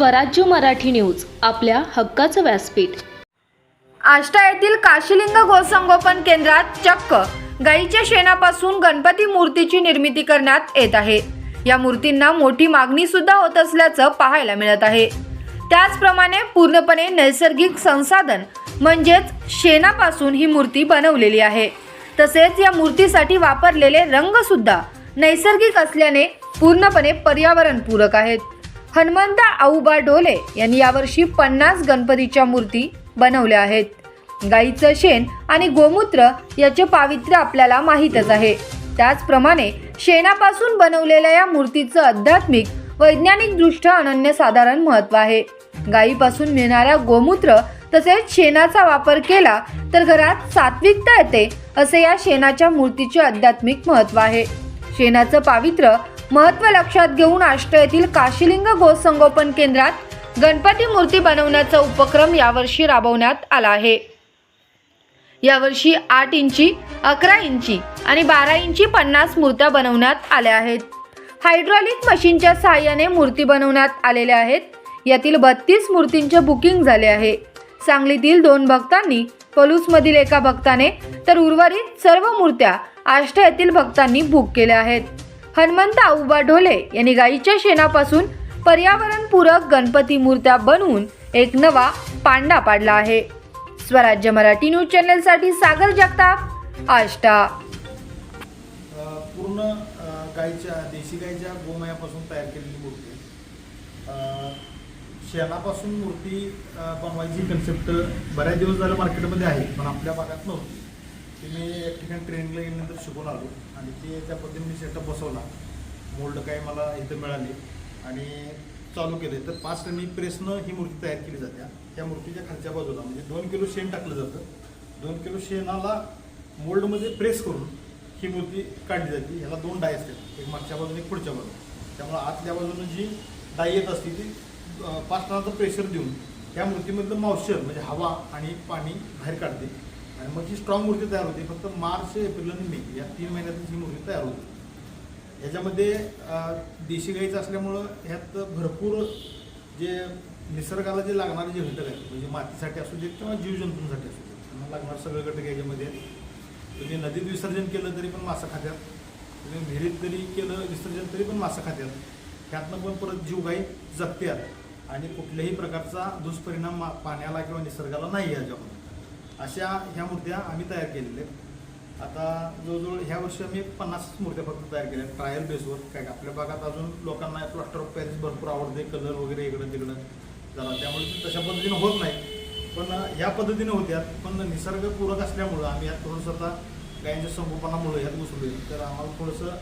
स्वराज्य मराठी न्यूज आपल्या हक्काचं व्यासपीठ. आष्टा येथील काशीलिंग गोसंगोपन केंद्रात चक्क गाईच्या शेणापासून गणपती मूर्तीची निर्मिती करण्यात येत आहे. या मूर्तींना मोठी मागणी सुद्धा होत असल्याचं पाहायला मिळत आहे. त्याचप्रमाणे पूर्णपणे नैसर्गिक संसाधन म्हणजेच शेणापासून ही मूर्ती बनवलेली आहे. तसेच या मूर्तीसाठी वापरलेले रंगसुद्धा नैसर्गिक असल्याने पूर्णपणे पर्यावरणपूरक आहेत. हनुमंत आऊबा डोले यांनी यावर्षी पन्नास गणपतीच्या मूर्ती बनवल्या आहेत. गाईचं शेण आणि गोमूत्र याचे पावित्र्य आपल्याला माहीतच आहे. त्याचप्रमाणे शेणापासून बनवलेल्या या मूर्तीचं आध्यात्मिक वैज्ञानिकदृष्ट्या अनन्यसाधारण महत्त्व आहे. गायीपासून मिळणाऱ्या गोमूत्र तसेच शेणाचा वापर केला तर घरात सात्विकता येते असे या शेणाच्या मूर्तीचे आध्यात्मिक महत्त्व आहे. शेणाचं पावित्र्य महत्त्व लक्षात घेऊन आष्ट येथील काशीलिंग गोसंगोपन केंद्रात गणपती मूर्ती बनवण्याचा उपक्रम यावर्षी राबवण्यात आला आहे. यावर्षी आठ इंची अकरा इंची आणि बारा इंची पन्नास मूर्त्या बनवण्यात आल्या आहेत. हायड्रॉलिक मशीनच्या सहाय्याने मूर्ती बनवण्यात आलेल्या आहेत. यातील बत्तीस मूर्तींचे बुकिंग झाले आहे. सांगलीतील दोन भक्तांनी पलूसमधील एका भक्ताने तर उर्वरित सर्व मूर्त्या आष्टा येथील भक्तांनी बुक केल्या आहेत. हनुमंत आऊबा ढोले यांनी गाईच्या शेणापासून पर्यावरणपूरक गणपती मूर्त्या बनवून एक नवा पांडा पाडला आहे. स्वराज्य मराठी न्यूज चॅनलसाठी सागर जगताप आष्टा. पूर्ण अ, गाईच्या देशी गाईच्या गोमयापासून तयार केलेली मूर्ती शेणापासून मूर्ती बनवायची कन्सेप्ट बऱ्याच दिवस झालं मार्केटमध्ये आहे पण आपल्या भागात नव्हती. ते मी एक ठिकाणी ट्रेनिंगला गेल्यानंतर शिकून आलो. आणि ते त्या पद्धतीने सेटअप बसवला. मोल्ड काही मला इथं मिळाली. आणि चालू केले. तर पाच टनी प्रेसनं ही मूर्ती तयार केली जाते. त्या मूर्तीच्या खालच्या बाजूला म्हणजे दोन किलो शेण टाकलं जातं. दोन किलो शेणाला मोल्डमध्ये प्रेस करून ही मूर्ती काढली जाते. ह्याला दोन डाय असतात. एक मागच्या बाजूने एक पुढच्या बाजूने. त्यामुळे आतल्या बाजूने जी डाय येत असते ती पाच टनाचं प्रेशर देऊन त्या मूर्तीमधलं मॉइश्चर म्हणजे हवा आणि पाणी बाहेर काढते. आणि मग ही स्ट्रॉंग मूर्ती तयार होते फक्त मार्च एप्रिल आणि मे या तीन महिन्यातच ही मूर्ती तयार होते. ह्याच्यामध्ये देशी गाईचं असल्यामुळं ह्यात भरपूर जे निसर्गाला जे लागणारे जे घटक आहेत म्हणजे मातीसाठी असू देत किंवा जीवजंतूंसाठी असू देत त्यांना लागणारे सगळे घटक याच्यामध्ये तुम्ही नदीत विसर्जन केलं तरी पण मासा खात्यात. तुम्ही विहिरीत जरी केलं विसर्जन तरी पण मासा खात्यात. ह्यातनं पण परत जीव गाई जगत्यात. आणि कुठल्याही प्रकारचा दुष्परिणाम मा- पाण्याला किंवा निसर्गाला नाही याच्यामध्ये अशा ह्या मूर्त्या आम्ही तयार केलेल्या आहेत. आता जवळजवळ ह्या वर्षी आम्ही पन्नास मूर्त्या फक्त तयार केल्या ट्रायल बेसवर काय आपल्या भागात अजून लोकांना प्लास्टर ऑफ पॅरिस भरपूर आवडते. कलर वगैरे इकडं तिकडं झाला. त्यामुळे तशा पद्धतीने होत नाही. पण ह्या पद्धतीनं होत्या. पण निसर्गपूरक असल्यामुळं आम्ही यात थोडंसं आता गायींच्या संगोपनामुळे ह्यात घुसलो तर आम्हाला थोडंसं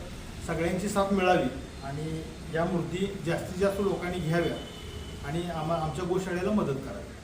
सगळ्यांची साथ मिळावी आणि या मूर्ती जास्तीत जास्त लोकांनी घ्याव्या आणि आम्हा आमच्या गोशाळेला मदत करावी.